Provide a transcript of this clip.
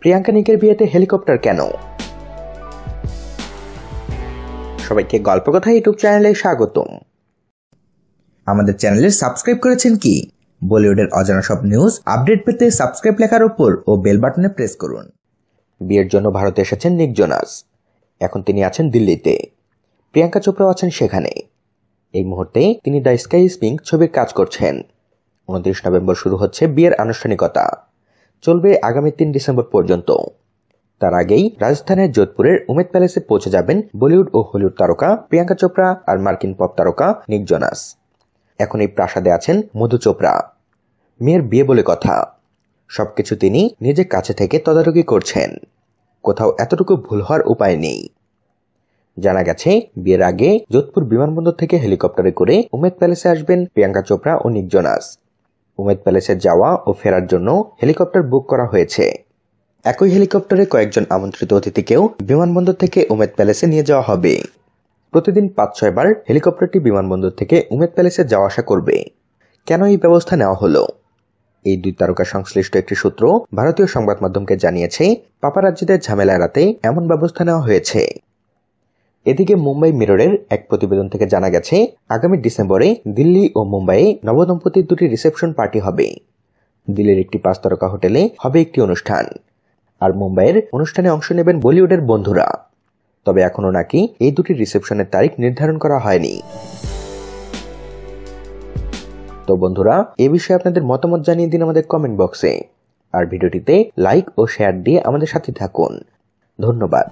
প্রিয়াঙ্কা নিকের বিয়েতে হেলিকপ্টার কেন? সবাইকে গল্প কথা ইউটিউব চ্যানেলে স্বাগতম। আমাদের চ্যানেলে সাবস্ক্রাইব করেছেন কি? বলিউডের অজানা সব নিউজ, আপডেট পেতে সাবস্ক্রাইব লেখার উপর ও বেল বাটনে প্রেস করুন। বিয়ের জন্য ভারতে এসেছেন নিক জোনাস। এখন তিনি আছেন দিল্লিতে। প্রিয়াঙ্কা চোপড়াও আছেন সেখানে। এই মুহূর্তে তিনি দ্য স্কাই স্পিঙ্ক ছবির কাজ করছেন। উনত্রিশ নভেম্বর শুরু হচ্ছে বিয়ের আনুষ্ঠানিকতা। চলবে আগামী তিন ডিসেম্বর পর্যন্ত। তার আগেই রাজস্থানের যোধপুরের উমেদ প্যালেসে পৌঁছে যাবেন বলিউড ও হলিউড তারকা প্রিয়াঙ্কা চোপড়া আর মার্কিন পপ তারকা নিক জোনাস। এখন এই প্রাসাদে আছেন মধু চোপড়া। মেয়ের বিয়ে বলে কথা। সবকিছু তিনি নিজে কাছে থেকে তদারকি করছেন। কোথাও এতটুকু ভুল হওয়ার উপায় নেই। জানা গেছে, বিয়ের আগে যোধপুর বিমানবন্দর থেকে হেলিকপ্টারে করে উমেদ প্যালেসে আসবেন প্রিয়াঙ্কা চোপড়া ও নিক জোনাস। উমেদ প্যালেসে যাওয়া ও ফেরার জন্য হেলিকপ্টার বুক করা হয়েছে। একই হেলিকপ্টারে কয়েকজন আমন্ত্রিত অতিথিকেও বিমানবন্দর থেকে উমেদ প্যালেসে নিয়ে যাওয়া হবে। প্রতিদিন পাঁচ ছয়বার হেলিকপ্টারটি বিমানবন্দর থেকে উমেদ প্যালেসে যাওয়া আসা করবে। কেন এই ব্যবস্থা নেওয়া হলো? এই দুই তারকা সংশ্লিষ্ট একটি সূত্র ভারতীয় সংবাদ মাধ্যমকে জানিয়েছে পাপারাজ্জিদের ঝামেলা এড়াতে এমন ব্যবস্থা নেওয়া হয়েছে। এদিকে মুম্বাই মিররের এক প্রতিবেদন থেকে জানা গেছে, আগামী ডিসেম্বরে দিল্লি ও মুম্বাইয়ে নবদম্পতির দুটি রিসেপশন পার্টি হবে। দিল্লির একটি পাঁচ তারকা হোটেলে হবে একটি অনুষ্ঠান। আর মুম্বাইয়ের অনুষ্ঠানে অংশ নেবেন বলিউডের বন্ধুরা। তবে এখনও নাকি এই দুটি রিসেপশনের তারিখ নির্ধারণ করা হয়নি। তো বন্ধুরা, এ বিষয়ে আপনাদের মতামত জানিয়ে দিন আমাদের কমেন্ট বক্সে আর ভিডিওটিতে লাইক ও শেয়ার দিয়ে আমাদের সাথে থাকুন। ধন্যবাদ।